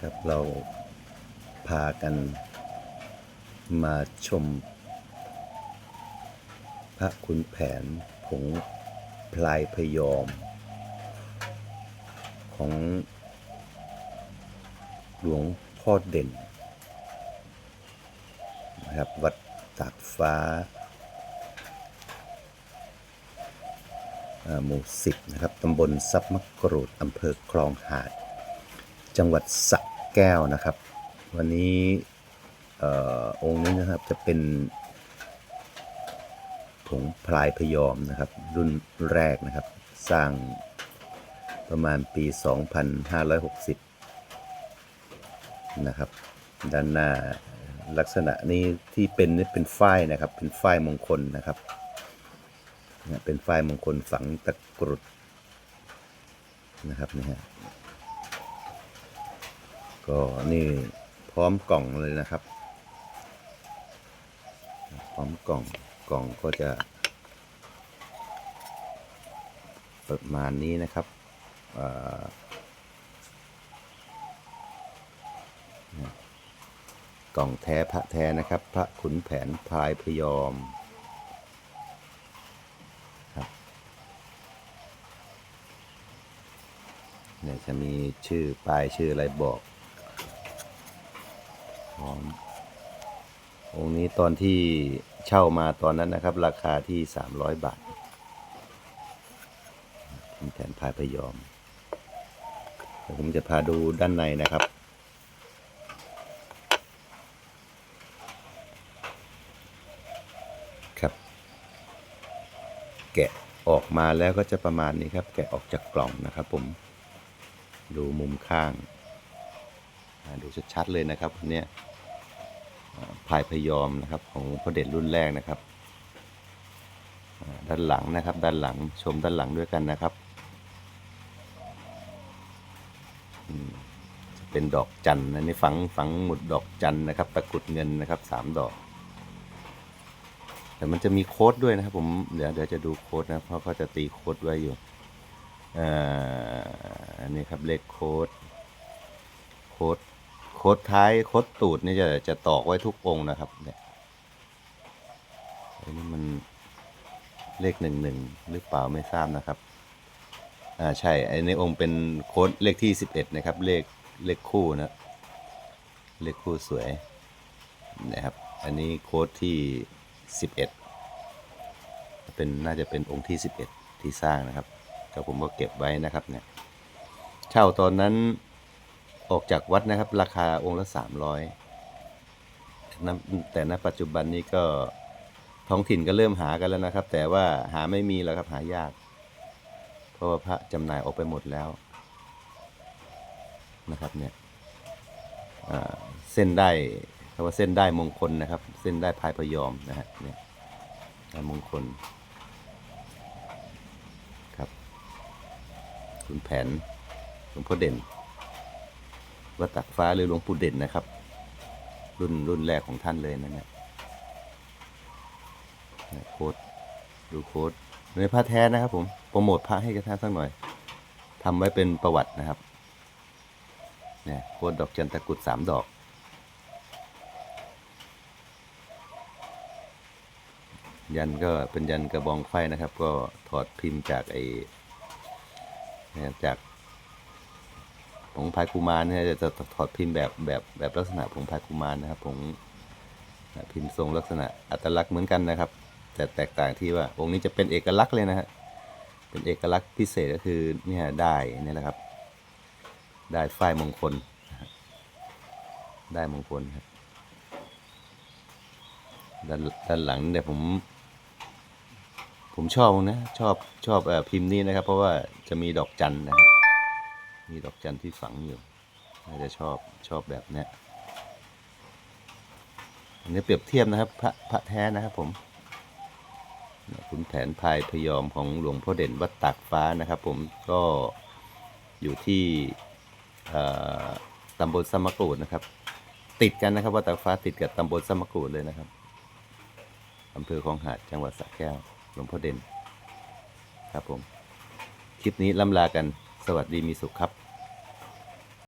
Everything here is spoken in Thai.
ครับ เราพากันมาชม พระคุณแผนผงพลายพยอม ของหลวงพ่อเด่นนะครับวัดตากฟ้าอ่าหมู่สิบนะครับตำบลซับมะกรูดอำเภอคลองหาด จังหวัดสระแก้วนะครับ วันนี้ออองค์นี้นะครับจะเป็นผงพลายพยอมนะครับ รุ่นแรกนะครับ สร้างประมาณปี 2560 นะครับ ด้านหน้าลักษณะนี้ที่เป็นนี่เป็นฝ้ายนะครับ เป็นฝ้ายมงคลนะครับเนี่ยเป็นฝ้ายมงคลฝังตะกรุดนะครับนี่ฮะ ก็นี่พร้อมกล่องเลยนะครับ พร้อมกล่องกล่องก็จะ ประมาณนี้นะครับกล่องแท้พระแท้นะครับ พระขุนแผนพายพยอมครับเนี่ยจะมีชื่อปลายชื่ออะไรบอก พร้อมองค์นี้ตอนที่เช่ามาตอนนั้นนะครับ ราคาที่ 300 บาทคุณแผนพายพยอมผมจะพาดูด้านในนะครับ ครับ แกะออกมาแล้วก็จะประมาณนี้ครับ แกะออกจากกล่องนะครับผม ดูมุมข้าง ดูชัดๆเลยนะครับวันเนี้ยพายพยอมนะครับของพระเดชรุ่นแรกนะครับ ด้านหลังนะครับ ด้านหลังชมด้านหลังด้วยกันนะครับเป็นดอกจันทร์อันนี้ฝังฝังหมุดดอกจันทร์นะครับ ตะกุดเงินนะครับสามดอก แต่มันจะมีโค้ดด้วยนะครับ ผมเดี๋ยวเดี๋ยวจะดูโค้ดนะเพราะเขาจะตีโค้ดไว้อยู่อ่าอันนี้ครับเลขโค้ดโค้ด ดท้ายโค้ดตูดนี่จะจะตอกไว้ทุกองนะครับ เนี่ยอันนี้มันเลขหนึ่งหนึ่งหรือเปล่าไม่ทราบนะครับอ่าใช่ไอ้ในองค์เป็นโค้ดเลขที่สิบเอ็ดนะครับ เลขเลขคู่นะ เลขคู่สวยนะครับ อันนี้โค้ดที่สิบเอ็ดเป็นน่าจะเป็นองค์ที่สิบเอ็ดที่สร้างนะครับก็ผมก็เก็บไว้นะครับเนี่ยเช่าตอนนั้น ออกจากวัดนะครับ ราคาองค์ละสามร้อยแต่ณปัจจุบันนี้ก็ท้องถิ่นก็เริ่มหากันแล้วนะครับ แต่ว่าหาไม่มีแล้วครับหายาก เพราะว่าพระจำหน่ายออกไปหมดแล้วนะครับเนี่ยเส้นได้คำว่าเส้นได้มงคลนะครับ เส้นได้พายพยอมนะฮะเนี่ยได้มงคลครับคุณแผนหลวงพ่อเด่น วัดตักฟ้าหรือหลวงปู่เด่นนะครับ รุ่นรุ่นแรกของท่านเลยนะเนี่ยโค้ดดูโค้ดในพระแท้นะครับ ผมโปรโมทพระให้กับท่านสักหน่อยทำไว้เป็นประวัตินะครับเนี่ยโค้ดดอกจันตะกรุดสามดอกยันก็เป็นยันกระบองไฟนะครับ ก็ถอดพิมพ์จากไอเนี่ยจาก ผงพายกุมารเนี่ยจะถอดพิมพ์แบบแบบแบบลักษณะผงพายกุมารนะครับผงพิมพ์ทรงลักษณะอัตลักษณ์เหมือนกันนะครับ แต่แตกต่างที่ว่าองค์นี้จะเป็นเอกลักษณ์เลยนะฮะเป็นเอกลักษณ์พิเศษก็คือเนี่ยได้เนี่ยแหละครับได้ฝ้ายมงคลได้มงคลครับด้านด้านหลังเนี่ยผม ผมชอบนะชอบชอบเอ่อพิมพ์นี้นะครับ เพราะว่าจะมีดอกจันนะครับ มีดอกจันที่ฝังอยู่ น่าจะชอบชอบแบบเนี้ยอันนี้เปรียบเทียบนะครับ พระพระแท้นะครับผมขุนแผนพายพยอมของหลวงพ่อเด่นวัดตากฟ้านะครับ ผมก็อยู่ที่ตำบลสมกูดนะครับ ติดกันนะครับวัดตากฟ้าติดกับตำบลสมกูดเลยนะครับอำเภอคลองหาดจังหวัดสระแก้วหลวงพ่อเด่นครับผม คลิปนี้ล่ำลากัน สวัสดีมีสุขครับ